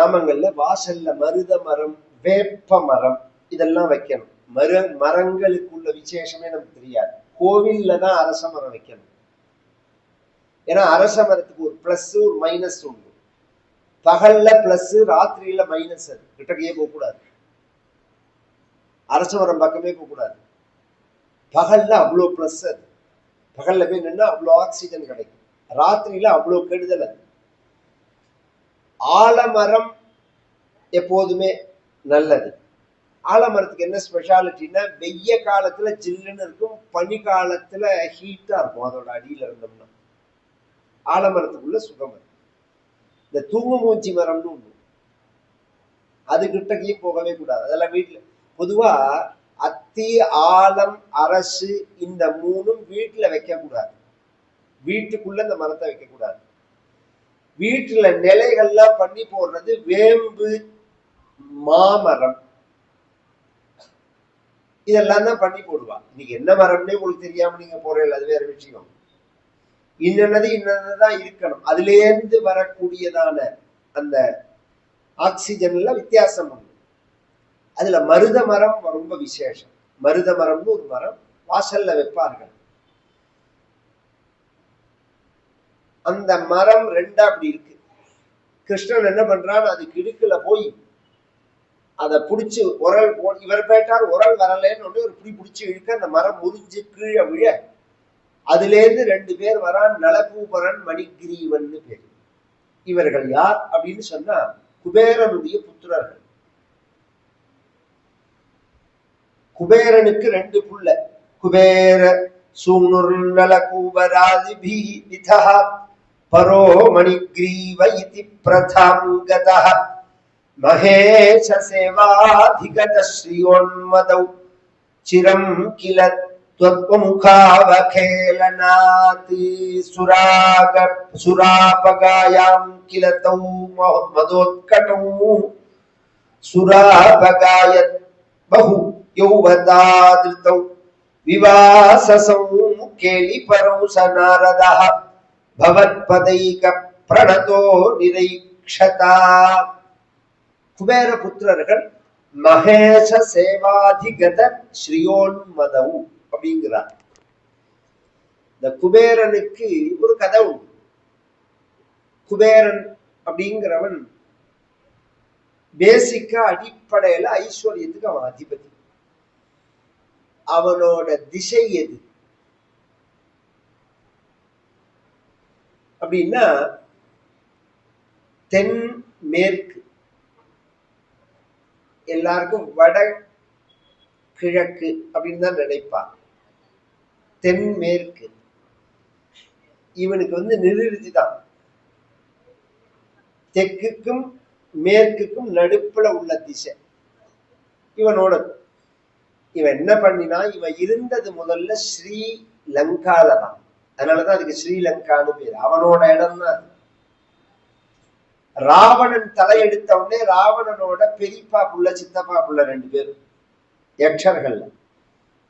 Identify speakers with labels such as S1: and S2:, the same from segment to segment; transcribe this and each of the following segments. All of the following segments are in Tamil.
S1: கிராமங்கள்ல வாசல்ல மருத மரம் வேப்ப மரம் இதெல்லாம் வைக்கணும். மர மரங்களுக்குள்ள விசேஷமே நமக்கு தெரியாது. கோவில்ல தான் அரச மரம் வைக்கணும். ஏன்னா அரச மரத்துக்கு ஒரு பிளஸ் ஒரு மைனஸ் உண்டு. பகல்ல பிளஸ் ராத்திரியில மைனஸ் அது. கிட்டக்கையே போகக்கூடாது. அரச மரம் பக்கமே போகக்கூடாது. பகல்ல அவ்வளோ பிளஸ் அது. பகல்ல போய் நின்னா அவ்வளோ ஆக்சிஜன் கிடைக்கும். ராத்திரியில அவ்வளோ கெடுதல் அது. ஆலமரம் எப்போதுமே நல்லது. ஆலமரத்துக்கு என்ன ஸ்பெஷாலிட்டின்னா வெய்ய காலத்துல ஜில்லுன்னு இருக்கும் பனி காலத்துல ஹீட்டா இருக்கும் அதோட அடியில இருந்தோம்னா. ஆலமரத்துக்குள்ள சுகம் இந்த தூங்கு மூஞ்சி மரம்னு ஒண்ணு. அது கிட்டக்கையே போகவே கூடாது. அதெல்லாம் வீட்டுல பொதுவா அத்தி ஆலம் அரசு இந்த மூணும் வீட்டுல வைக்க கூடாது வீட்டுக்குள்ள இந்த மரத்தை வைக்க கூடாது வீட்டுல நிலைகள்லாம் பண்ணி போடுறது வேம்பு மாமரம். இதெல்லாம் தான் பண்ணி போடுவா. இன்னைக்கு என்ன மரம்னே உங்களுக்கு தெரியாம நீங்க போறீங்க அது வேற விஷயம். இன்னது இன்னதான் இருக்கணும். அதுல இருந்து வரக்கூடியதான அந்த ஆக்சிஜன்ல வித்தியாசம் உண்டு. அதுல மருத மரம் ரொம்ப விசேஷம். மருத மரம்னு ஒரு மரம் வாசல்ல வைப்பார்கள். அந்த மரம் ரெண்டா அப்படி இருக்கு. கிருஷ்ணன் என்ன பண்றான்? அது கிடுக்குல போய் அதை பிடிச்சி உரல் போ இவர் போயிட்டார் உரல் வரலன்னு ஒண்ணு ஒரு பிடி பிடிச்சி இழுக்க அந்த மரம் முறிஞ்சு கீழே விழ. அதுல இருந்து ரெண்டு பேர் வரான் நலபூபரன் மணிகிரீவன் பேர். இவர்கள் யார் அப்படின்னு சொன்னா குபேரனுடைய புத்திரர்கள். குபேரனுக்கு ரெண்டு புள்ள. குபேர சூனுர் நலகூபராதிபி விதா परो मणिग्रीव इति महेश सेवाधिगत महेशसेवाधिगतश्रियोन्मदौ चिरं किल त्वत्मुखावखेलनात् सुराग सुरापगायां किल तौ मदोत्कटौ सुरापगाय बहु यौवदादृतौ विवाससौ स नारदः। பவத்பதைக பிரணதோ நிரைக்ஷதா. குபேர புத்திரர்கள் மகேஷ சேவாதிகத ஸ்ரீயோன்மதவு அப்படிங்கிறார். இந்த குபேரனுக்கு ஒரு கதை உண்டு. குபேரன் அப்படிங்கிறவன் பேசிக்கா அடிப்படையில ஐஸ்வர்யத்துக்கு அவன் அதிபதி. அவனோட திசை எது? அப்படின்னா தென் மேற்கு எல்லாருக்கும் வட கிழக்கு அப்படின்னு தான் நினைப்பான் தென்மேற்கு இவனுக்கு வந்து நிருதி தான். தெற்குக்கும் மேற்குக்கும் நடுப்புல உள்ள திசை. இவனோட இவன் என்ன பண்ணினா இவன் இருந்தது முதல்ல ஸ்ரீலங்கால தான். அதனாலதான் அதுக்கு ஸ்ரீலங்கான்னு பேர். அவனோட இடம் தான் ராவணன் தலையெடுத்த உடனே ராவணனோட பெரியப்பா புள்ள சித்தப்பா புள்ள ரெண்டு பேரும். யக்ஷர்கள்ல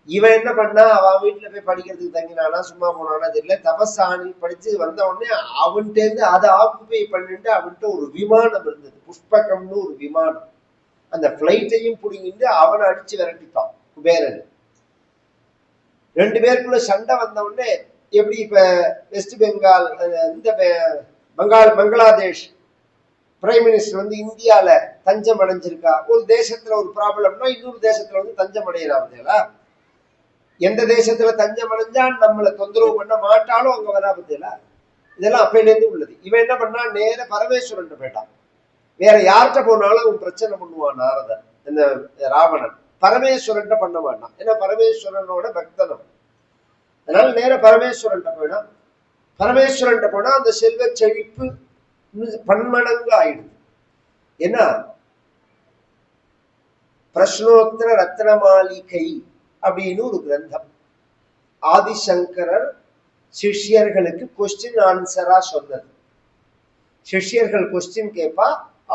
S1: இவன் என்ன பண்ணா? அவன் வீட்டுல போய் படிக்கிறதுக்கு தங்கினானா? சும்மா போனானா? தெரியல. தபசாணி படிச்சு வந்த உடனே அவன்கிட்ட இருந்து அதை ஆக்குபை பண்ணிட்டு அவன்கிட்ட ஒரு விமானம் இருந்தது. புஷ்பகம்னு ஒரு விமானம். அந்த பிளைட்டையும் புடுங்கிட்டு அவனை அடிச்சு விரட்டிட்டான் குபேரன். ரெண்டு பேருக்குள்ள சண்டை வந்த உடனே எப்படி இப்ப வெஸ்ட் பெங்கால் இந்த பங்காள் பங்களாதேஷ் பிரைம் மினிஸ்டர் வந்து இந்தியால தஞ்சம் அடைஞ்சிருக்கா? ஒரு தேசத்துல ஒரு ப்ராப்ளம்னா இன்னொரு தேசத்துல வந்து தஞ்சம் அடையிறாங்களா எந்த தேசத்துல தஞ்சம் அடைஞ்சா நம்மளை தொந்தரவு பண்ண மாட்டாலும் அங்க வரா பத்தியலா இதெல்லாம் அப்பையில இருந்து உள்ளது. இவன் என்ன பண்ணா நேர பரமேஸ்வரன் போயிட்டான். வேற யார்கிட்ட போனாலும் அவன் பிரச்சனை பண்ணுவான் நாரதன் இந்த ராவணன். பரமேஸ்வரன் பண்ண மாட்டான். ஏன்னா பரமேஸ்வரனோட பக்தன் அதனால நேர பரமேஸ்வரன் போயிடும் பரமேஸ்வரன் போனா அந்த செல்வ செழிப்பு பன்மடங்கு ஆயிடுது. ஏன்னா பிரஷ்னோத்தர ரத்ன மாளிகை அப்படின்னு ஒரு கிரந்தம். ஆதிசங்கரர் சிஷ்யர்களுக்கு கொஸ்டின் ஆன்சரா சொன்னது. சிஷ்யர்கள் கொஸ்டின் கேட்பா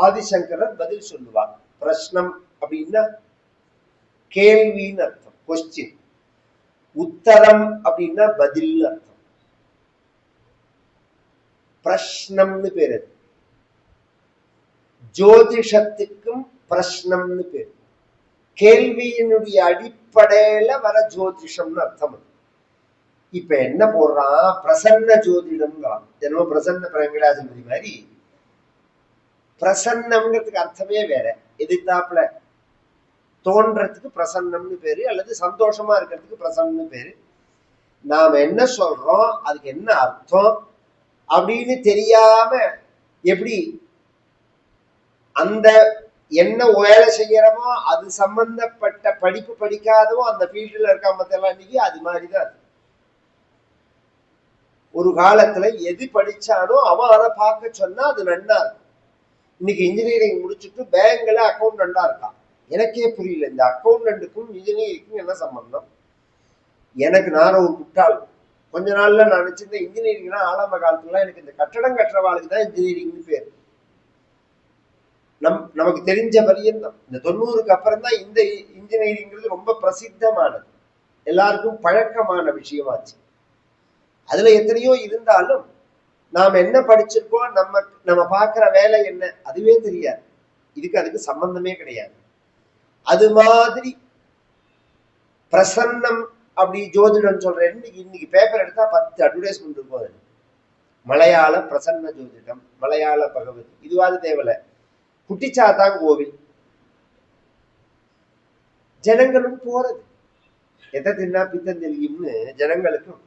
S1: ஆதிசங்கரர் பதில் சொல்லுவார். பிரஷ்னம் அப்படின்னா கேள்வின்னு அர்த்தம் கொஸ்டின் உத்தரம் அப்படின்னா பதில் அர்த்தம். பிரஷ்னம்னு பேர் அது. ஜோதிஷத்துக்கும் பிரஷ்னம்னு பேர். கேள்வியினுடைய அடிப்படையில வர ஜோதிஷம்னு அர்த்தம் இப்ப என்ன போடுறான்? பிரசன்ன ஜோதிடம்ங்கிறான். என்னமோ பிரசன்ன பிரங்கடாஜபதி மாதிரி. பிரசன்னம்ங்கிறதுக்கு அர்த்தமே வேற. எதிர்த்தாப்புல தோன்றதுக்கு பிரசன்னம்னு பேரு அல்லது சந்தோஷமா இருக்கிறதுக்கு பிரசன்னம்னு பேரு. நாம என்ன சொல்றோம் அதுக்கு என்ன அர்த்தம் அப்படின்னு தெரியாம எப்படி அந்த என்ன வேலை செய்யறமோ அது சம்பந்தப்பட்ட படிப்பு படிக்காதவோ அந்த ஃபீல்டில் இருக்க மத்தெல்லாம் இன்னைக்கு அது மாதிரிதான் அது. ஒரு காலத்துல எது படிச்சானோ அவன் அதை பார்க்க சொன்னா அது நன்னா இருக்கும். இன்னைக்கு இன்ஜினியரிங் முடிச்சுட்டு பேங்க்ல அக்கௌண்டண்டா இருக்கான். எனக்கே புரியல இந்த அக்கௌண்டன்ட்டுக்கும் இன்ஜினியரிங்க்கும் என்ன சம்பந்தம்? எனக்கு நான் ஒரு முட்டாள். கொஞ்ச நாள்ல நான் நினைச்சிருந்தேன் இன்ஜினியரிங்னா ஆரம்ப காலத்துல எனக்கு இந்த கட்டடம் கட்டுறவாளுக்கு தான் இன்ஜினியரிங்னு பேர். நம் நமக்கு தெரிஞ்ச பரியந்தம் இந்த தொண்ணூறுக்கு அப்புறம் தான் இந்த இன்ஜினியரிங்கிறது ரொம்ப பிரசித்தமானது. எல்லாருக்கும் பழக்கமான விஷயமாச்சு. அதுல எத்தனையோ இருந்தாலும் நாம் என்ன படிச்சிருக்கோம் நம்ம நம்ம பார்க்குற வேலை என்ன அதுவே தெரியாது. இதுக்கு அதுக்கு சம்பந்தமே கிடையாது. அது மாதிரி பிரசன்னம் அப்படி ஜோதிடம் சொல்றேன். இன்னைக்கு இன்னைக்கு பேப்பர் எடுத்தா பத்து அட்வர்டைஸ்மெண்ட் இருக்கும் அதுல. மலையாள பிரசன்ன ஜோதிடம் மலையாள பகவதி. இதுவாது தேவையில்ல. குட்டிச்சாத்தான் கோவில். ஜனங்களும் போறது. எதை தின்னா பித்தம் தெரியும்னு ஜனங்களுக்கும்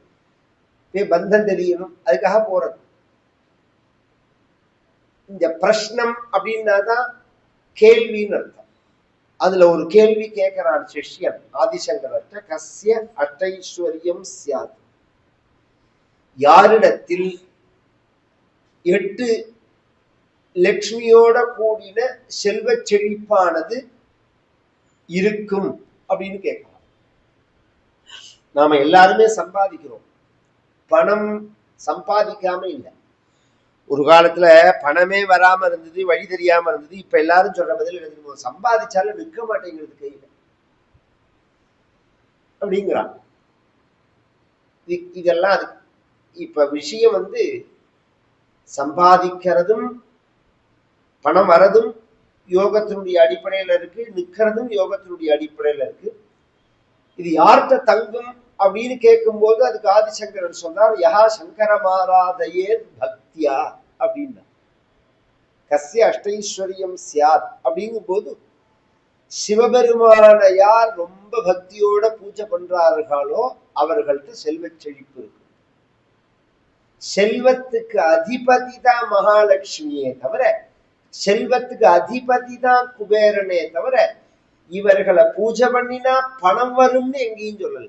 S1: பந்தம் தெரியணும் அதுக்காக போறது. இந்த பிரஷ்னம் அப்படின்னா தான் கேள்வின்னு அர்த்தம். அதுல ஒரு கேள்வி கேட்கிறார் சிஷ்யன் ஆதிசங்கரற்ற கசிய அட்டைஸ்வரியம் சியாத் யாரிடத்தில் எட்டு லட்சுமியோட கூடின செல்வ செழிப்பானது இருக்கும் அப்படின்னு கேட்கலாம் நாம எல்லாருமே சம்பாதிக்கிறோம். பணம் சம்பாதிக்காம இல்லை. ஒரு காலத்துல பணமே வராம இருந்தது வழி தெரியாம இருந்தது. இப்ப எல்லாரும் சொல்ற பதில் எழுதுவோம் சம்பாதிச்சாலும் நிற்க மாட்டேங்கிறது கையில. அப்படிங்கிறான் இதெல்லாம் அது. இப்ப விஷயம் வந்து சம்பாதிக்கிறதும் பணம் வரதும் யோகத்தினுடைய அடிப்படையில இருக்கு. நிக்கிறதும் யோகத்தினுடைய அடிப்படையில இருக்கு. இது யார்கிட்ட தங்கும் அப்படின்னு கேட்கும்போது அதுக்கு ஆதிசங்கரன் சொன்னார் யஹா சங்கரமாராதையே சத்தியா அப்படின்னா. கசிய அஷ்டைஸ்வரியம் சியாத் அப்படிங்கும்போது சிவபெருமான யார் ரொம்ப பக்தியோட பூஜை பண்றார்களோ அவர்கள்ட்ட செல்வ செழிப்பு இருக்கு. செல்வத்துக்கு அதிபதி தான் மகாலட்சுமியே தவிர செல்வத்துக்கு அதிபதி தான் குபேரனே தவிர இவர்களை பூஜை பண்ணினா பணம் வரும்னு எங்கேயும் சொல்லல.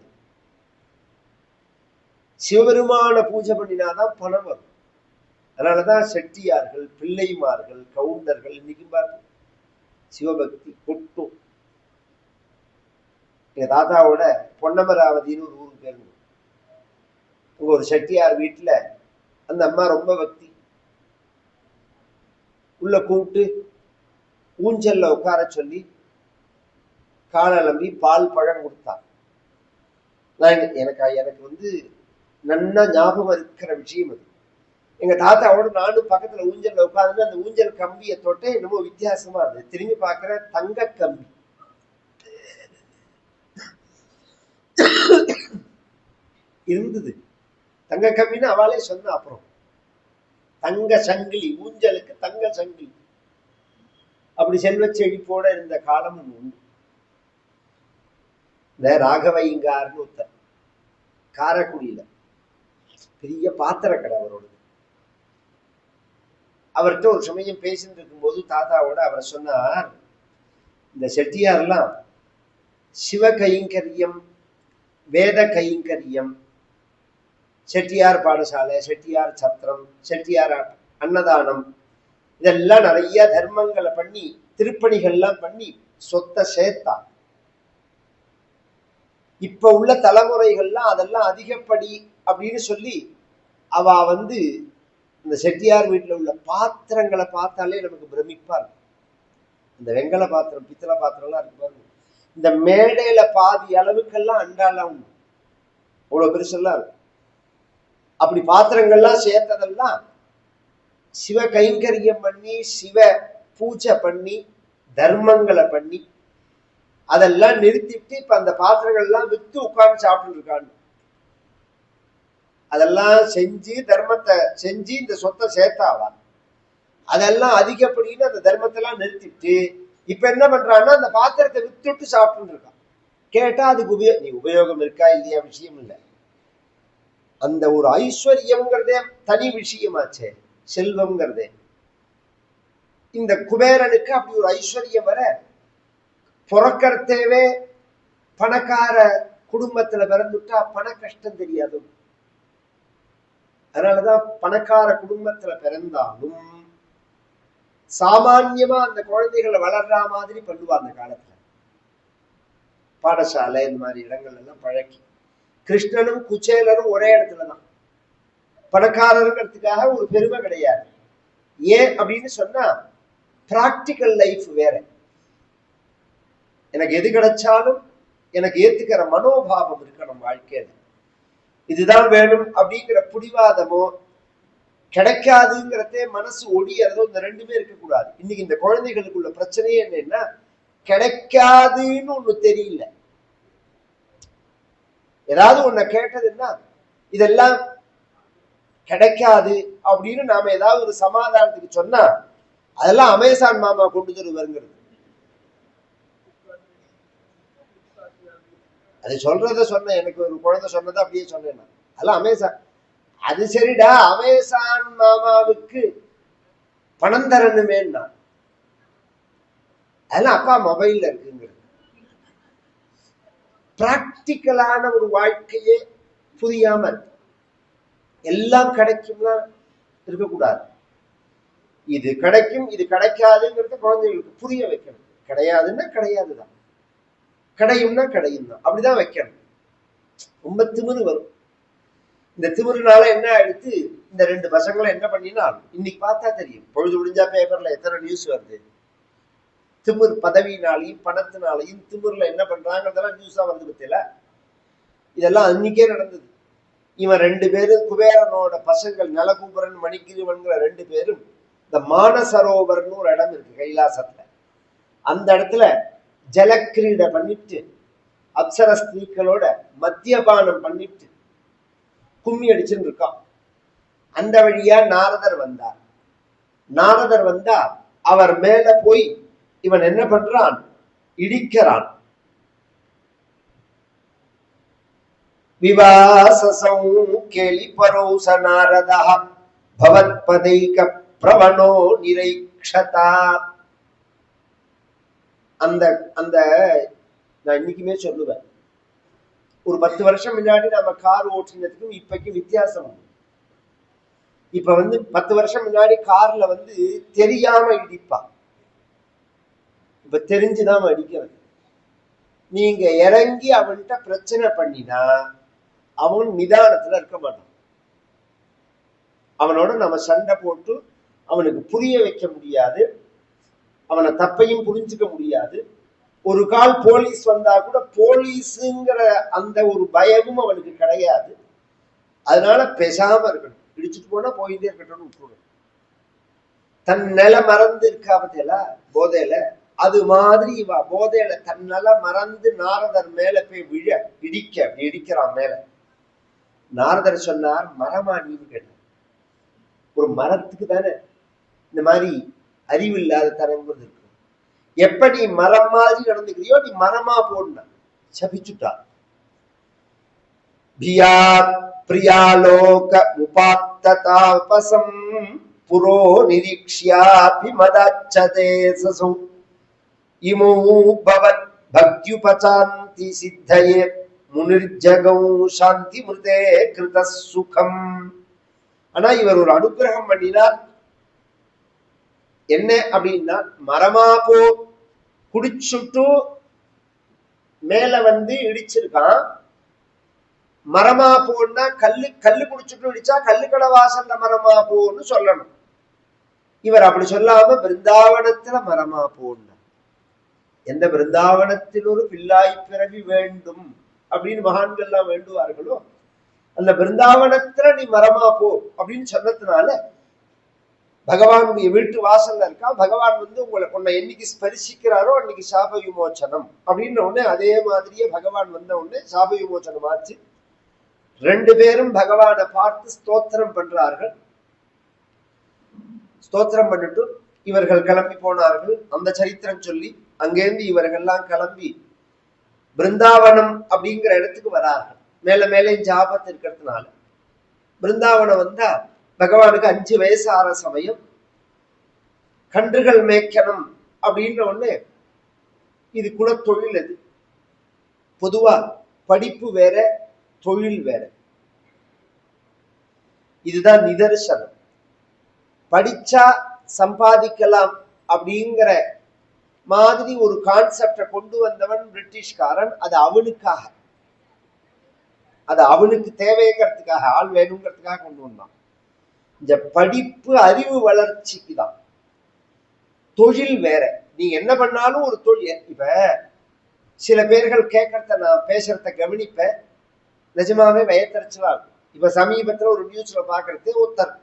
S1: சிவபெருமான பூஜை பண்ணினாதான் பணம் வரும். அதனாலதான் செட்டியார்கள் பிள்ளைமார்கள் கவுண்டர்கள் இன்னைக்கு பாருங்க. சிவபக்தி கொட்டும். எங்க தாத்தாவோட பொன்னமராவதின்னு ஒரு ஊருக்கு பேருங்க அங்க ஒரு செட்டியார் வீட்டுல அந்த அம்மா ரொம்ப பக்தி. உள்ள கூப்பிட்டு ஊஞ்சல்ல உட்கார சொல்லி காலை அலம்பி பால் பழம் கொடுத்தார் நான் எனக்கு- எனக்கு எனக்கு வந்து நன்னா ஞாபகம் இருக்கிற விஷயம் அது. எங்க தாத்தாவோட நானும் பக்கத்துல ஊஞ்சல்ல உட்காந்து அந்த ஊஞ்சல் கம்பியை தொட்டே என்னமோ வித்தியாசமா இருந்தது. திரும்பி பாக்குற தங்க கம்பி. இருந்தது. தங்க கம்பின்னு அவளே சொன்ன அப்புறம். தங்க சங்கிலி ஊஞ்சலுக்கு தங்க சங்கிலி. அப்படி செல்வ செழிப்போட இருந்த காலமும் உண்டு. இந்த ராகவைங்கார்னு ஒருத்தர் காரக்குடியில. பெரிய பாத்திர கடை அவரோட அவர்கிட்ட ஒரு சமயம் பேசிட்டு இருக்கும்போது தாத்தாவோட அவர் சொன்னார் இந்த செட்டியார்லாம் சிவ கைங்கரியம் வேத கைங்கரியம் செட்டியார் பாடசாலை செட்டியார் சத்திரம் செட்டியார் அன்னதானம் இதெல்லாம் நிறைய தர்மங்களை பண்ணி திருப்பணிகள்லாம் பண்ணி சொத்தை சேர்த்தா. இப்ப உள்ள தலைமுறைகள்லாம் அதெல்லாம் அதிகப்படி அப்படின்னு சொல்லி அவ வந்து இந்த செட்டியார் வீட்டில் உள்ள பாத்திரங்களை பார்த்தாலே நமக்கு பிரமிப்பார் இருக்கும். இந்த வெங்கல பாத்திரம் பித்தளை பாத்திரம்லாம் இருக்கு பாருங்க. இந்த மேடையில பாதி அளவுக்கெல்லாம் அண்டாலாம் உண்டு. பெருசெல்லாம் இருக்கும். அப்படி பாத்திரங்கள்லாம் சேர்த்ததெல்லாம் சிவ கைங்கரியம் பண்ணி சிவ பூஜை பண்ணி தர்மங்களை பண்ணி அதெல்லாம் நிறுத்திட்டு இப்ப அந்த பாத்திரங்கள்லாம் விற்று வித்து உட்கார்ந்து சாப்பிட்டு இருக்கான்னு அதெல்லாம் செஞ்சு தர்மத்தை செஞ்சு இந்த சொத்தை சேர்த்தாவா அதெல்லாம் அதிகப்படின்னு அந்த தர்மத்தெல்லாம் நிறுத்திட்டு இப்ப என்ன பண்றான்னா அந்த பாத்திரத்தை வித்துட்டு சாப்பிட்டு இருக்கான். கேட்டா அதுக்கு உபயோ நீ உபயோகம் இருக்கா இல்லையா விஷயம் இல்லை. அந்த ஒரு ஐஸ்வர்யம்ங்கிறதே தனி விஷயமாச்சே செல்வம்ங்கிறதே. இந்த குபேரனுக்கு அப்படி ஒரு ஐஸ்வர்யம் வர பிறக்கிறதேவே பணக்கார குடும்பத்துல பிறந்துட்டா பண கஷ்டம் தெரியாது? அதனாலதான் பணக்கார குடும்பத்துல பிறந்தாலும் சாமான்யமா அந்த குழந்தைகளை வளர்ற மாதிரி பண்ணுவா அந்த காலத்துல. பாடசாலை இந்த மாதிரி இடங்கள் எல்லாம் பழக்கி. கிருஷ்ணனும் குச்சேலரும் ஒரே இடத்துலதான் பணக்காரருங்கிறதுக்காக ஒரு பெருமை கிடையாது. ஏன் அப்படின்னு சொன்னா பிராக்டிக்கல் லைஃப் வேற. எனக்கு எது கிடைச்சாலும் எனக்கு ஏத்துக்கிற மனோபாவம் இருக்கணும் வாழ்க்கையில. இதுதான் வேணும் அப்படிங்கிற புடிவாதமோ கிடைக்காதுங்கிறதே மனசு ஒடியறதோ இந்த ரெண்டுமே இருக்கக்கூடாது. இன்னைக்கு இந்த குழந்தைகளுக்குள்ள பிரச்சனையே என்னன்னா கிடைக்காதுன்னு ஒண்ணு தெரியல. ஏதாவது ஒண்ண கேட்டதுன்னா இதெல்லாம் கிடைக்காது அப்படின்னு நாம ஏதாவது ஒரு சமாதானத்துக்கு சொன்னா அதெல்லாம் அமேசான் மாமா கொண்டு தருவாருங்கிறது. அது சொல்றத சொன்னேன். எனக்கு ஒரு குழந்தை சொன்னதை அப்படியே சொன்னேன் நான். அதெல்லாம் அமேசான் அது சரிடா அமேசான் மாமாவுக்கு பணம் தரணுமேன்னா அதெல்லாம் அப்பா மொபைல்ல இருக்குங்கிறது. பிராக்டிக்கலான ஒரு வாழ்க்கையே புரியாம இருக்கு. எல்லாம் கிடைக்கும்னா இருக்கக்கூடாது. இது கிடைக்கும் இது கிடைக்காதுங்கிறது குழந்தைகளுக்கு புரிய வைக்கணும். கிடையாதுன்னா கிடையாதுதான். கிடையும்னா கிடையும் தான் அப்படிதான் வைக்கணும். ரொம்ப திமிரு வரும். இந்த திமிருனால என்ன எடுத்து இந்த ரெண்டு பசங்களை என்ன பண்ணினா இன்னைக்கு பார்த்தா தெரியும். பொழுது முடிஞ்சா பேப்பர்ல எத்தனை நியூஸ் வருது? திமிர் பதவியினாலையும் பணத்தினாலையும் திமிர்ல என்ன பண்றாங்கிறதெல்லாம் நியூஸா வந்து பத்தியில இதெல்லாம் அன்னைக்கே நடந்தது. இவன் ரெண்டு பேரும் குபேரனோட பசங்கள் நலகுபரன் மணிக்கிருவன்கிற ரெண்டு பேரும் இந்த மானசரோவர்னு ஒரு இடம் இருக்கு கைலாசத்துல. அந்த இடத்துல ஜலக்கிரீடை பண்ணிட்டு அப்சர ஸ்திரீக்களோட மத்தியபானம் பண்ணிட்டு கும்மி அடிச்சுன்னு இருக்கான். அந்த வழியா நாரதர் வந்தார். நாரதர் வந்தா அவர் மேல போய் இவன் என்ன பண்றான்? இடிக்கிறான். விவாசசௌ கேலி பரோச நாரதா பவத்பதைக பிரவணோ நிரைக்ஷதா. அந்த அந்த நான் இன்னைக்குமே சொல்லுவேன். ஒரு பத்து வருஷம் முன்னாடி நம்ம கார் ஓட்டினதுக்கும் இப்பைக்கும் வித்தியாசம் உண்டு. இப்ப வந்து பத்து வருஷம் முன்னாடி கார்ல வந்து தெரியாம இடிப்பா. இப்ப தெரிஞ்சுதான் அடிக்கிறது. நீங்க இறங்கி அவன்கிட்ட பிரச்சனை பண்ணினா அவன் நிதானத்துல இருக்க மாட்டான். அவனோட நம்ம சண்டை போட்டு அவனுக்கு புரிய வைக்க முடியாது. அவனை தப்பையும் புரிஞ்சுக்க முடியாது. ஒரு கால் போலீஸ் வந்தா கூட போலீஸுங்கிற அந்த ஒரு பயமும் அவனுக்கு கிடையாது. அதனால பேசாம இருக்கணும். இடிச்சுட்டு போனா போயிட்டே இருக்கட்டும்னு விட்டுணும் தன் நில மறந்து இருக்கா பத்தியல போதையில. அது மாதிரி இவா போதையில தன் நில மறந்து நாரதர் மேல போய் விழ இடிக்க அப்படி இடிக்கிறான் மேல. நாரதர் சொன்னார் மரமா நீன்னு கேட்டார். ஒரு மரத்துக்கு தானே. இந்த மாதிரி அறிவு இல்லாத தனங்கிறது இருக்கு. எப்ப நீ மரம் மாதிரி நடந்துக்கிறியோ நீ மரமா போடணும் சபிச்சுட்டா. பியா பிரியாலோக உபாத்ததாபசம் புரோ நிரீக்ஷ்யாபி மதாச்சதே சசு இமோ பவத் பக்தியுபசாந்தி சித்தயே முனிர்ஜகௌ சாந்தி மிருதே கிருத சுகம் ஆனா இவர் ஒரு அனுகிரகம் பண்ணினார் என்ன அப்படின்னா மரமா போ குடிச்சுட்டு மேல வந்து இடிச்சிருக்கான். மரமா போன்னா கல்லு கல்லு குடிச்சுட்டு இடிச்சா கல்லுக்கடை வாசல்ல மரமா போன்னு சொல்லணும். இவர் அப்படி சொல்லாம பிருந்தாவனத்துல மரமா போன்னா. எந்த பிருந்தாவனத்தில் ஒரு பிள்ளாய் பிறவி வேண்டும் அப்படின்னு மகான்கள் எல்லாம் வேண்டுவார்களோ அந்த பிருந்தாவனத்துல நீ மரமா போ அப்படின்னு சொன்னதுனால பகவானுடைய வீட்டு வாசல்ல இருக்கா? பகவான் வந்து உங்களை உன்னை என்னைக்கு ஸ்பரிசிக்கிறாரோ அன்னைக்கு சாப விமோச்சனம். அப்படின்ன உடனே அதே மாதிரியே பகவான் வந்த உடனே சாப விமோச்சனம் ஆச்சு. ரெண்டு பேரும் பகவானை பார்த்து ஸ்தோத்திரம் பண்றார்கள். ஸ்தோத்திரம் பண்ணிட்டு இவர்கள் கிளம்பி போனார்கள். அந்த சரித்திரம் சொல்லி அங்கேருந்து இவர்கள்லாம் கிளம்பி பிருந்தாவனம் அப்படிங்கிற இடத்துக்கு வரார்கள். மேல மேலே ஜாபத்து இருக்கிறதுனால. பிருந்தாவனம் வந்தா பகவானுக்கு அஞ்சு வயசு ஆற சமயம் கன்றுகள் மேய்க்கணும் அப்படின்ற ஒண்ணு இது கூட தொழில் அது. பொதுவா படிப்பு வேற தொழில் வேற. இதுதான் நிதர்சனம். படிச்சா சம்பாதிக்கலாம் அப்படிங்கிற மாதிரி ஒரு கான்செப்டை கொண்டு வந்தவன் பிரிட்டிஷ்காரன். அது அவனுக்காக. அது அவனுக்கு தேவைங்கிறதுக்காக ஆள் வேணுங்கிறதுக்காக கொண்டு வந்தான். இந்த படிப்பு அறிவு வளர்ச்சிக்கு தான். தொழில் வேற. நீ என்ன பண்ணாலும் ஒரு தொழில். இப்ப சில பேர்கள் கேட்கறத நான் பேசுறத கவனிப்பேன். நிஜமாவே வயத்தறிச்சலா இருக்கும். இப்ப சமீபத்துல ஒரு நியூஸ்ல பாக்குறது ஒருத்தர்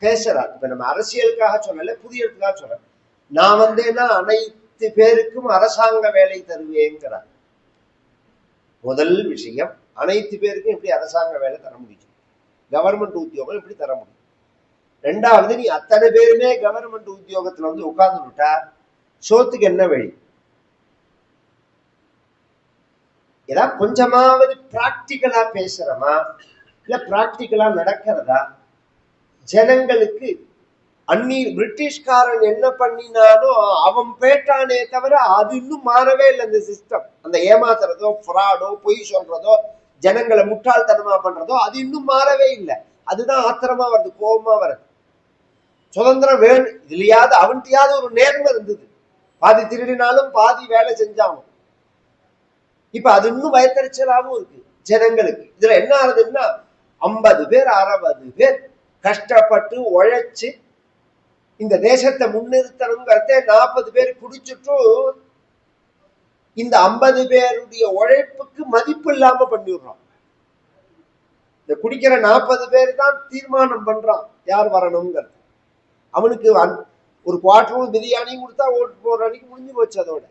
S1: பேசுறார். இப்ப நம்ம அரசியலுக்காக சொல்லல புதியதுக்காக சொல்றேன் நான் வந்தேன்னா அனைத்து பேருக்கும் அரசாங்க வேலை தருவேங்கிறார். முதல் விஷயம் அனைத்து பேருக்கும் எப்படி அரசாங்க வேலை தர முடியும்? கவர்மெண்ட் உத்தியோகம் எப்படி தர முடியும்? ரெண்டாவது நீ அத்தனை பேருமே கவர்மெண்ட் உத்தியோகத்துல வந்து உட்கார்ந்துட்டா சோத்துக்கு என்ன வழி? ஏதாவது கொஞ்சமாவது பிராக்டிக்கலா பேசுறமா? இல்ல பிராக்டிக்கலா நடக்கிறதா? ஜனங்களுக்கு அன்னி பிரிட்டிஷ்காரன் என்ன பண்ணினாலும் அவன் பேட்டானே தவிர அது இன்னும் மாறவே இல்லை அந்த சிஸ்டம் அந்த ஏமாத்துறதோ ஃப்ராடோ பொய் சொல்றதோ ஜனங்களை முட்டாள்தனமா பண்றதோ அது இன்னும் மாறவே இல்லை. அதுதான் ஆத்திரமா வருது கோபமா வருது. சுதந்திரம் வேணும் இதுலயாவது அவன்கிட்டயாவது ஒரு நேர்மை இருந்தது. பாதி திருடினாலும் பாதி வேலை செஞ்சாலும். இப்ப அது இன்னும் வயத்தறிச்சலாகவும் இருக்கு ஜனங்களுக்கு. இதுல என்ன ஆகுதுன்னா ஐம்பது பேர் அறுபது பேர் கஷ்டப்பட்டு உழைச்சு இந்த தேசத்தை முன்னிறுத்தணுங்கிறத நாற்பது பேர் குடிச்சுட்டும் இந்த ஐம்பது பேருடைய உழைப்புக்கு மதிப்பு இல்லாம பண்ணிடுறோம். இந்த குடிக்கிற நாற்பது பேர் தான் தீர்மானம் பண்றான் யார் வரணுங்கிறது. அவனுக்கு ஒரு குவார்டரும் பிரியாணியும் கொடுத்தா ஓட்டு போற அன்னைக்கு முடிஞ்சு போச்சு அதோட.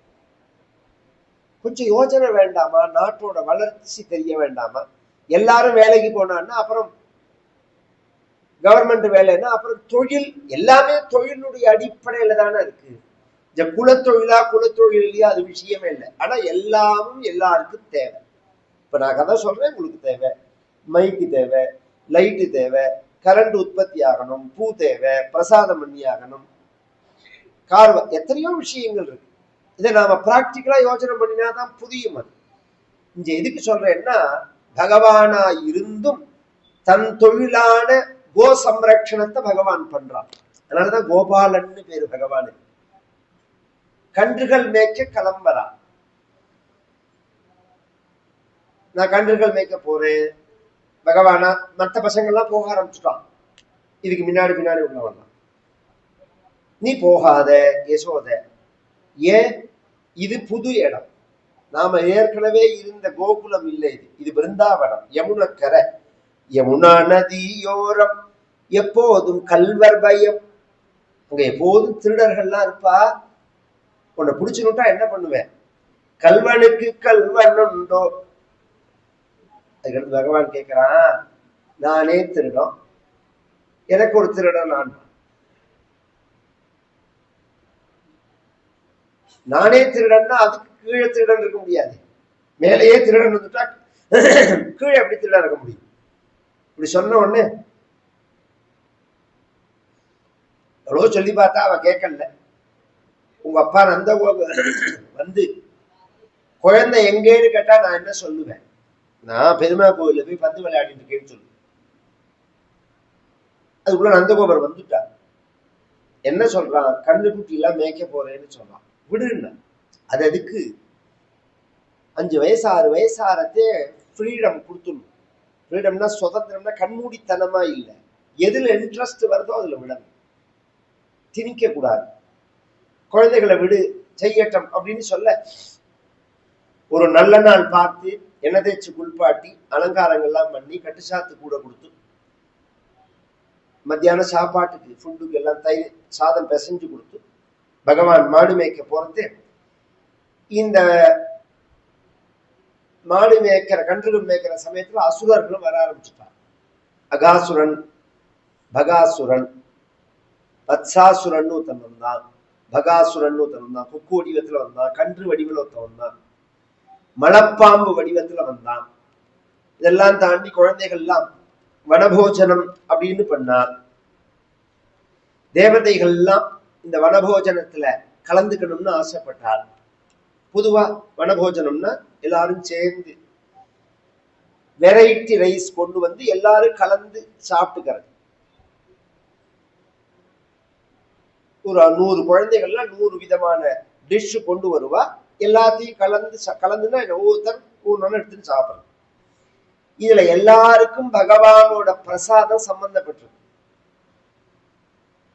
S1: கொஞ்சம் யோசனை வேண்டாமா? நாட்டோட வளர்ச்சி தெரிய வேண்டாமா? எல்லாரும் வேலைக்கு போனான்னா அப்புறம் கவர்மெண்ட் வேலைன்னா அப்புறம் தொழில் எல்லாமே தொழிலுடைய அடிப்படையில தானே இருக்கு. இந்த குலத்தொழிலா குலத்தொழில் இல்லையா? அது விஷயமே இல்லை. ஆனா எல்லாமும் எல்லாருக்கும் தேவை. இப்ப நான் கதை சொல்றேன் உங்களுக்கு தேவை. மைக்கு தேவை லைட்டு தேவை கரண்ட் உற்பத்தி ஆகணும் பூ தேவை பிரசாதம் பண்ணி ஆகணும் கார் எத்தனையோ விஷயங்கள் இருக்கு. இதை நாம பிராக்டிக்கலா யோசனை பண்ணினா தான் புரியும் அது. இங்க எதுக்கு சொல்றேன்னா பகவானா இருந்தும் தன் தொழிலான கோ சம்ரக்ஷணத்தை பகவான் பண்றான். அதனாலதான் கோபாலன்னு பேரு பகவானுக்கு கன்றுகள் மேய்க்க கிளம்புறான். நான் கன்றுகள் மேய்க்க போறேன். பகவானா மற்ற பசங்கள்லாம் போக ஆரம்பிச்சுட்டான். இதுக்கு முன்னாடி பின்னாடி உள்ளவன் நீ போகாத யசோத. ஏன்? இது புது இடம். நாம ஏற்கனவே இருந்த கோகுலம் இல்லை இது. இது பிருந்தாவனம் யமுனக்கரை. யமுனா நதியோரம் எப்போதும் கல்வர் பயம். அங்க எப்போதும் திருடர்கள்லாம் இருப்பா. உன்னை பிடிச்சுனுட்டா என்ன பண்ணுவேன்? கல்வனுக்கு கல்வன் உண்டோ? அதுக்கடுத்து பகவான் கேட்கிறான் நானே திருடம் எனக்கு ஒரு திருடன் நான். நானே திருடன்னா அதுக்கு கீழே திருடன் இருக்க முடியாது. மேலேயே திருடன் வந்துட்டா கீழே எப்படி திருடன் இருக்க முடியும். இப்படி சொன்ன உடனே எவ்வளோ சொல்லி பார்த்தா அவன் கேட்கல. உங்க அப்பா நந்த வந்து குழந்தை எங்கேன்னு கேட்டா நான் என்ன சொல்லுவேன்? நான் பெருமா கோயில்ல போய் பந்து விளையாடிட்டு இருக்கேன்னு சொல்லுவேன் அதுக்குள்ள நந்தகோபர் வந்துட்டார் என்ன சொல்றான்? கண்ணுக்குட்டி எல்லாம் மேய்க்க போறேன்னு சொல்றான். விடுன்னா. அது அதுக்கு அஞ்சு வயசு ஆறு வயசு ஆறதே ஃப்ரீடம் கொடுத்துடணும். ஃப்ரீடம்னா சுதந்திரம்னா கண்மூடித்தனமா இல்லை. எதுல இன்ட்ரெஸ்ட் வருதோ அதுல விடணும். திணிக்க கூடாது. குழந்தைகளை விடு செய்யட்டும் அப்படின்னு சொல்ல ஒரு நல்ல நாள் பார்த்து எண்ணெய் தேய்ச்சி குளிப்பாட்டி அலங்காரங்கள்லாம் பண்ணி கட்டுசாத்து கூட கொடுத்து மத்தியானம் சாப்பாட்டுக்கு ஃபுட்டுக்கு எல்லாம் தயிர் சாதம் பிசைஞ்சு கொடுத்து பகவான் மாடு மேய்க்க போறது. இந்த மாடு மேய்க்கிற கன்றுகள் மேய்க்கிற சமயத்துல அசுரர்களும் வர ஆரம்பிச்சுட்டான் அகாசுரன் பகாசுரன் வத்சாசுரன் ஒருத்தன் வந்தான். பகாசுரன் ஒருத்தன் வந்தான். கொக்கு வடிவத்தில் வந்தான். கன்று வடிவில் ஒருத்தன் வந்தான். மலப்பாம்பு வடிவத்துல வந்தான். இதெல்லாம் தாண்டி குழந்தைகள்லாம் வனபோஜனம் அப்படின்னு பண்ணார் தேவதைகள்லாம் இந்த வனபோஜனத்துல கலந்துக்கணும்னு ஆசைப்பட்டார். பொதுவா வனபோஜனம்னா எல்லாரும் சேர்ந்து வெரைட்டி ரைஸ் கொண்டு வந்து எல்லாரும் கலந்து சாப்பிட்டுக்கிறது. ஒரு நூறு குழந்தைகள்லாம் நூறு விதமான டிஷ் கொண்டு வருவா. எல்லாத்தையும் கலந்து ச- கலந்துன்னா என்ன? ஒவ்வொருத்தர் ஒன்று எடுத்துன்னு சாப்பிடணும். இதுல எல்லாருக்கும் பகவானோட பிரசாதம் சம்பந்தப்பட்டிருக்கு.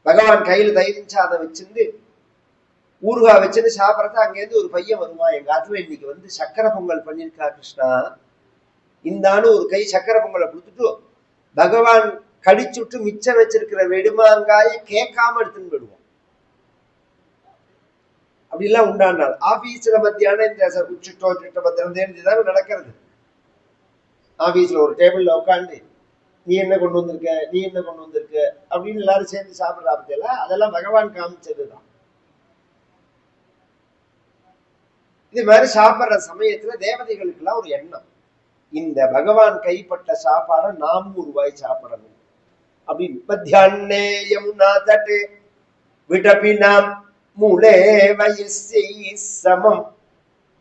S1: பகவான் கையில தயிர் சாதம் வச்சிருந்து ஊறுகாய் வச்சுன்னு சாப்பிட்றது அங்கேருந்து ஒரு பையன் வருவான் எங்க ஆத்துல இன்னைக்கு வந்து சக்கரை பொங்கல் பண்ணியிருக்கா கிருஷ்ணா? இந்தான்னு ஒரு கை சக்கரை பொங்கலை கொடுத்துட்டு பகவான் கடிச்சுட்டு மிச்சம் வச்சிருக்கிற வெடுமாங்காயை கேட்காம எடுத்துன்னு போயிடுவோம் அப்படிலாம் உண்டானால் ஆபீஸ்ல மத்தியான இந்த உச்சிட்டோ திட்ட பத்திரம் தெரிஞ்சுதான் நடக்கிறது. ஆபீஸ்ல ஒரு டேபிள்ல உட்காந்து நீ என்ன கொண்டு வந்திருக்க? நீ என்ன கொண்டு வந்திருக்க? அப்படின்னு எல்லாரும் சேர்ந்து சாப்பிடுறா பத்தியில அதெல்லாம் பகவான் காமிச்சதுதான். இது மாதிரி சாப்பிடுற சமயத்துல தேவதைகளுக்கெல்லாம் ஒரு எண்ணம். இந்த பகவான் கைப்பட்ட சாப்பாடை நாம் ரூபாய் சாப்பிடணும். அப்படின்னு மத்தியானே யமுனா தட்டு మూలే వయస్సి సమం.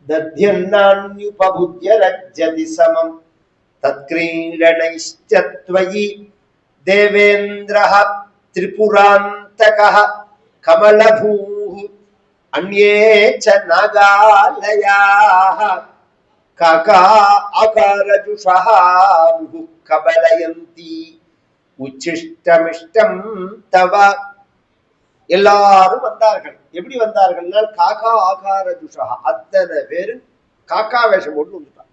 S1: దధ్యున్నాన్యుపభుజ్య రజ్జతి సమం. తత్క్రీడనైశ్చ త్వయి దేవేంద్ర త్రిపురాంతక కమలభూ అన్యే చ నగాలయా కాకా అకారజుషః కబలయంతి. ఉచ్ఛిష్టమిష్టం తవ எல்லாரும் வந்தார்கள். எப்படி வந்தார்கள்னால் காக்கா ஆகார துஷா அத்தனை பேரும் காக்கா வேஷம் போட்டு வந்துட்டான்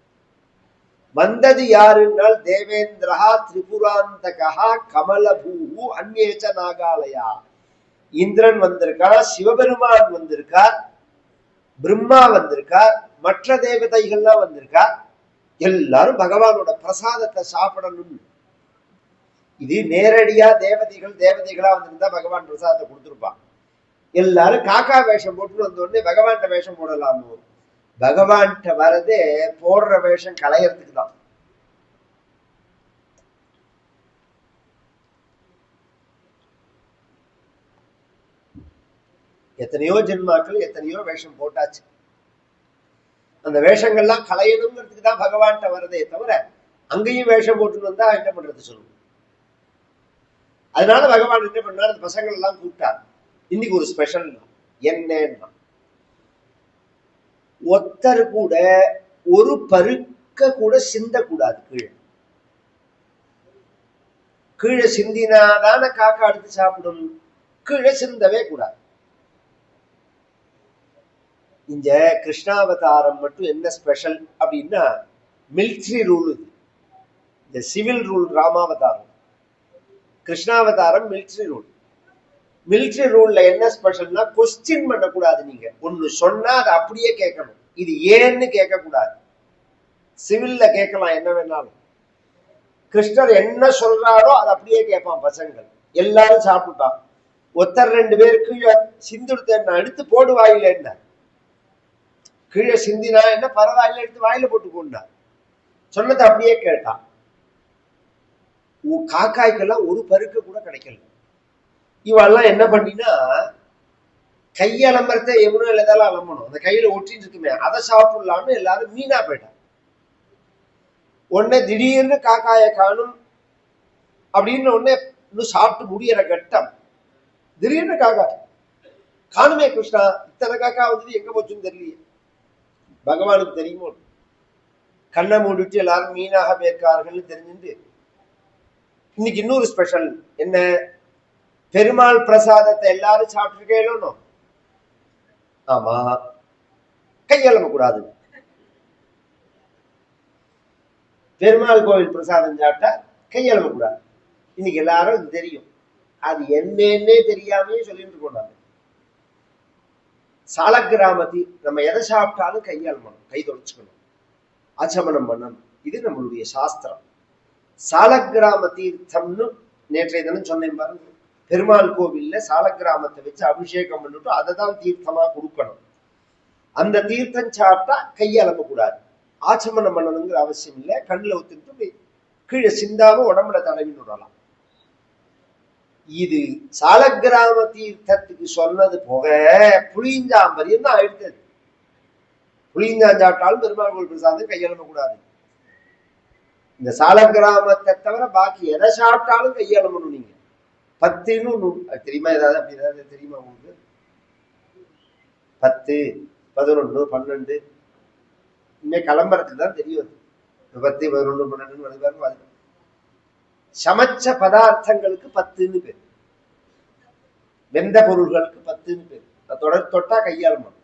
S1: வந்தது யாருன்னால் தேவேந்திரஹா திரிபுராந்தகா கமலபூஹு அந்நேச்ச நாகாலயா. இந்திரன் வந்திருக்கார் சிவபெருமான் வந்திருக்கார் பிரம்மா வந்திருக்கார் மற்ற தேவதைகள்லாம் வந்திருக்கார். எல்லாரும் பகவானோட பிரசாதத்தை சாப்பிடணும் இது நேரடியா தேவதைகள் தேவதைகளா வந்திருந்தா பகவான் பிரசாதத்தை கொடுத்துருப்பான். எல்லாரும் காக்கா வேஷம் போட்டு வந்த உடனே பகவான்கிட்ட வேஷம் போடலாமோ? பகவான்கிட்ட வரதே போடுற வேஷம் களையறதுக்கு தான். எத்தனையோ ஜென்மாக்கள் எத்தனையோ வேஷம் போட்டாச்சு. அந்த வேஷங்கள்லாம் களையணுங்கிறதுக்கு தான் பகவான்கிட்ட வரதே தவிர அங்கேயும் வேஷம் போட்டுன்னு வந்தா என்ன பண்றது சொல்லுங்க. அதனால பகவான் என்ன பண்ணார்? அந்த பசங்கள் எல்லாம் கூப்பிட்டார். இன்னைக்கு ஒரு ஸ்பெஷல் என்னன்னா ஒத்தர் கூட ஒரு பருக்க கூட சிந்தக்கூடாது கீழே. கீழே சிந்தினாதான காக்கா எடுத்து சாப்பிடும். கீழே சிந்தவே கூடாது. இந்த கிருஷ்ணாவதாரம் மட்டும் என்ன ஸ்பெஷல் அப்படின்னா மிலிட்ரி ரூல் இது. இந்த சிவில் ரூல் ராமாவதாரம். கிருஷ்ணாவதாரம் மிலிட்ரி ரூல் மிலிட்ரி ரூல்ல என்ன ஸ்பெஷல்னா கொஸ்டின் பண்ணக்கூடாது நீங்க. ஒன்னு சொன்னா அதை அப்படியே கேட்கணும். இது ஏன்னு கேட்கக்கூடாது. சிவில்ல கேட்கலாம் என்ன வேணாலும். கிருஷ்ணர் என்ன சொல்றாரோ அதை அப்படியே கேட்பான் பசங்கள். எல்லாரும் சாப்பிட்டான். ஒத்தர் ரெண்டு பேர் கீழே சிந்துடுத்த என்ன எடுத்து போடு வாயில என்ன கீழே சிந்தினா என்ன பரவாயில்ல எடுத்து வாயில போட்டு கொண்டா சொன்னதை அப்படியே கேட்டான். காக்காய்க்கெல்லாம் ஒரு பருக்க கூட கிடைக்கல. இவெல்லாம் என்ன பண்ணினா கையலம்பரத்தை எவனோ இல்லதாலும் அலம்பணும். அந்த கையில ஒட்டிட்டு இருக்குமே அதை சாப்பிடலாம்னு எல்லாரும் மீனா போயிட்டான் உடனே திடீர்னு காக்காயை காணும். அப்படின்னு உடனே இன்னும் சாப்பிட்டு முடியற கட்டம். திடீர்னு காக்கா காணுமே கிருஷ்ணா இத்தனை காக்கா வந்து எங்க போச்சுன்னு தெரியலையே. பகவானுக்கு தெரியுமோ? கண்ணை மூடிட்டு எல்லாரும் மீனாக பேர்க்கார்கள்னு தெரிஞ்சுட்டு இன்னைக்கு இன்னொரு ஸ்பெஷல் என்ன? பெருமாள் பிரசாதத்தை எல்லாரும் சாப்பிட்டுருக்கேனோ ஆமா. கையெழும கூடாது பெருமாள் கோவில் பிரசாதம் சாப்பிட்டா கையெழும கூடாது இன்னைக்கு எல்லாரும் இது தெரியும். அது என்னன்னே தெரியாமே சொல்லிட்டு போனாங்க. சாலக்கிராமத்தி நம்ம எதை சாப்பிட்டாலும் கையாளணும் கை தொலைச்சுக்கணும். அச்சமணம் பண்ணணும். இது நம்மளுடைய சாஸ்திரம். சாலக்கிராம தீர்த்தம்னு நேற்றைய தினம் சொன்னேன் பாருங்க. பெருமாள் கோவில்ல சாலக்கிராமத்தை வச்சு அபிஷேகம் பண்ணிட்டு அதை தான் தீர்த்தமா கொடுக்கணும். அந்த தீர்த்தம் சாப்பிட்டா கையளம்ப கூடாது. ஆச்சமனம் பண்ணணுங்கிற அவசியம் இல்லை. கண்ணில் ஒத்துட்டு கீழே சிந்தாம உடம்புல தடவின்னு விடலாம். இது சாலக்கிராம தீர்த்தத்துக்கு சொன்னது போக புளியஞ்சாம்பரியம் தான் எடுத்தது புளியஞ்சான் சாப்பிட்டாலும் பெருமாள் கோவில் பிரசாதம் கையெழுப்பக்கூடாது இந்த இந்த சாலக்கிராமத்தை தவிர பாக்கி எதை சாப்பிட்டாலும் கையாளணும் நீங்க. பத்துன்னு அது தெரியுமா ஏதாவது அப்படி ஏதாவது தெரியுமா உங்களுக்கு? பத்து பதினொன்று பன்னெண்டு. இனிமே கிளம்புறதுக்கு தான் தெரியும் அது. பத்து பதினொன்று பன்னெண்டு வருது பாருங்க, அது. சமைச்ச பதார்த்தங்களுக்கு பத்துன்னு பேர். வெந்த பொருள்களுக்கு பத்துன்னு பேர். தொடர் தொட்டா கையாளணும்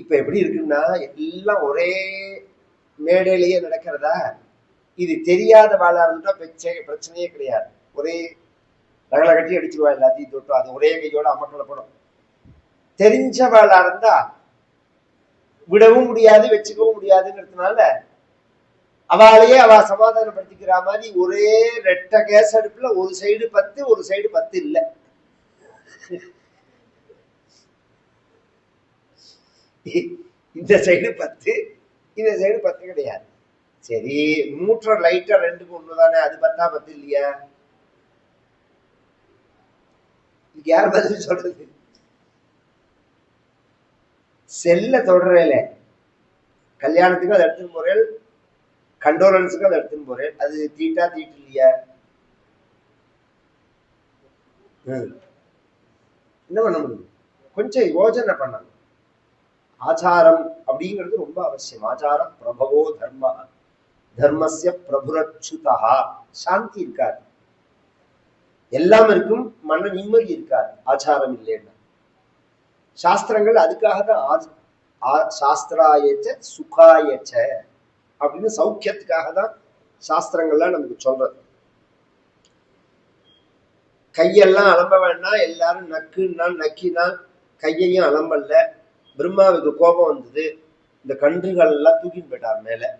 S1: இப்ப எப்படி இருக்குன்னா எல்லாம் ஒரே மேடையிலேயே நடக்கிறதா? இது தெரியாத வாழா இருந்தா பிரச்சனை பிரச்சனையே கிடையாது. ஒரே ரகலை கட்டி அடிச்சிருவா எல்லாத்தையும் தொட்டும் அது ஒரே கையோட அமக்கலப்படும் தெரிஞ்ச வாழா இருந்தா விடவும் முடியாது வச்சுக்கவும் முடியாதுங்கிறதுனால அவளையே அவ சமாதானப்படுத்திக்கிற மாதிரி ஒரே ரெட்ட கேஸ் அடுப்புல ஒரு சைடு பத்து ஒரு சைடு பத்து இல்லை. இந்த சைடு பத்து இந்த சைடு பத்து கிடையாது. சரி மூட்டை லைட்டா ரெண்டுக்கு ஒண்ணுதானே அது பத்தா பத்து இல்லையா? இதுக்கு யார் பதில் சொல்றது? செல்ல தொடரல. கல்யாணத்துக்கு அதை எடுத்துன்னு போறேன். கண்டோலன்ஸுக்கு அதை எடுத்துன்னு போறேன். அது தீட்டா தீட்டு இல்லையா? என்ன பண்ண முடியும்? கொஞ்சம் யோஜனை பண்ணணும். ஆச்சாரம் அப்படிங்கிறது ரொம்ப அவசியம். ஆச்சாரம் பிரபவோ தர்ம தர்மஸ்ய பிரபுரச்சுதா சாந்தி இருக்காது. எல்லாம் இருக்கும் மன நிம்மதி இருக்காது. ஆச்சாரம் இல்லைன்னா. சாஸ்திரங்கள் அதுக்காக தான் ஆ- சாஸ்திராயச்ச சுகாயச்ச அப்படின்னு சௌக்கியத்துக்காக தான் சாஸ்திரங்கள்லாம் நமக்கு சொல்றது. கையெல்லாம் அலம்ப வேண்டாம் எல்லாரும் நக்குன்னா நக்கினா கையையும் அலம்பல்ல. பிரம்மாவுக்கு கோபம் வந்தது. இந்த கன்றுகள் எல்லாம் தூக்கின்னு போயிட்டார் மேல.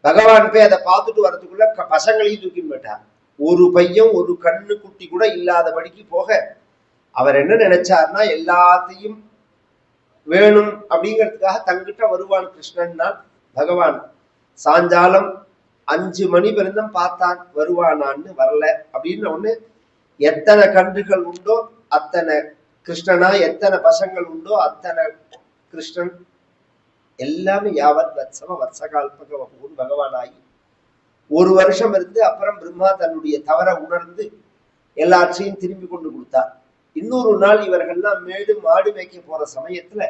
S1: பகவான் போய் அதை பார்த்துட்டு வர்றதுக்குள்ள பசங்களையும் தூக்கின்னு போயிட்டார் ஒரு பையன் ஒரு கண்ணு குட்டி கூட இல்லாதபடிக்கு போக அவர் என்ன நினைச்சார்னா எல்லாத்தையும் வேணும் அப்படிங்கிறதுக்காக தங்கிட்ட வருவான் கிருஷ்ணன்னா பகவான். சாயங்காலம் அஞ்சு மணி வரைக்கும் பார்த்தான் வருவானான்னு வரல. அப்படின்னு ஒண்ணு எத்தனை கன்றுகள் உண்டோ அத்தனை கிருஷ்ணனா எத்தனை பசங்கள் உண்டோ அத்தனை கிருஷ்ணன். எல்லாமே யாவத் வத்சம வத்சகால்பக வகுன்னு பகவானாகி ஒரு வருஷம் இருந்து அப்புறம் பிரம்மா தன்னுடைய தவற உணர்ந்து எல்லாற்றையும் திரும்பி கொண்டு கொடுத்தார். இன்னொரு நாள் இவர்கள்லாம் மேடு மாடு மேய்க்க போற சமயத்துல